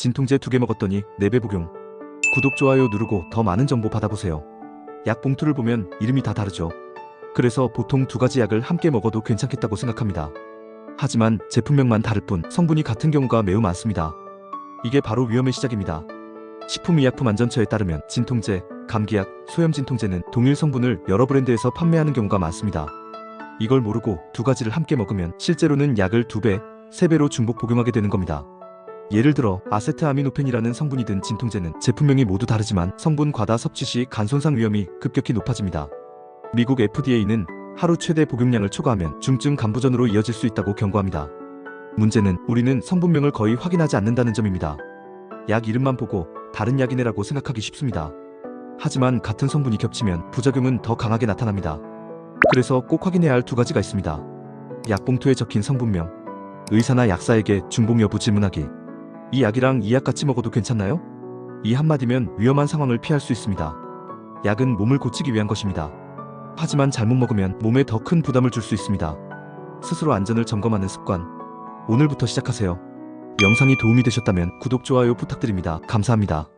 진통제 두 개 먹었더니 4배 복용. 구독, 좋아요 누르고 더 많은 정보 받아보세요. 약 봉투를 보면 이름이 다 다르죠. 그래서 보통 두 가지 약을 함께 먹어도 괜찮겠다고 생각합니다. 하지만 제품명만 다를 뿐 성분이 같은 경우가 매우 많습니다. 이게 바로 위험의 시작입니다. 식품의약품안전처에 따르면 진통제, 감기약, 소염진통제는 동일 성분을 여러 브랜드에서 판매하는 경우가 많습니다. 이걸 모르고 두 가지를 함께 먹으면 실제로는 약을 두 배, 세 배로 중복 복용하게 되는 겁니다. 예를 들어 아세트아미노펜이라는 성분이 든 진통제는 제품명이 모두 다르지만 성분 과다 섭취 시 간 손상 위험이 급격히 높아집니다. 미국 FDA는 하루 최대 복용량을 초과하면 중증 간부전으로 이어질 수 있다고 경고합니다. 문제는 우리는 성분명을 거의 확인하지 않는다는 점입니다. 약 이름만 보고 다른 약이네라고 생각하기 쉽습니다. 하지만 같은 성분이 겹치면 부작용은 더 강하게 나타납니다. 그래서 꼭 확인해야 할 두 가지가 있습니다. 약 봉투에 적힌 성분명, 의사나 약사에게 중복 여부 질문하기. 이 약이랑 이 약 같이 먹어도 괜찮나요? 이 한마디면 위험한 상황을 피할 수 있습니다. 약은 몸을 고치기 위한 것입니다. 하지만 잘못 먹으면 몸에 더 큰 부담을 줄 수 있습니다. 스스로 안전을 점검하는 습관. 오늘부터 시작하세요. 영상이 도움이 되셨다면 구독, 좋아요 부탁드립니다. 감사합니다.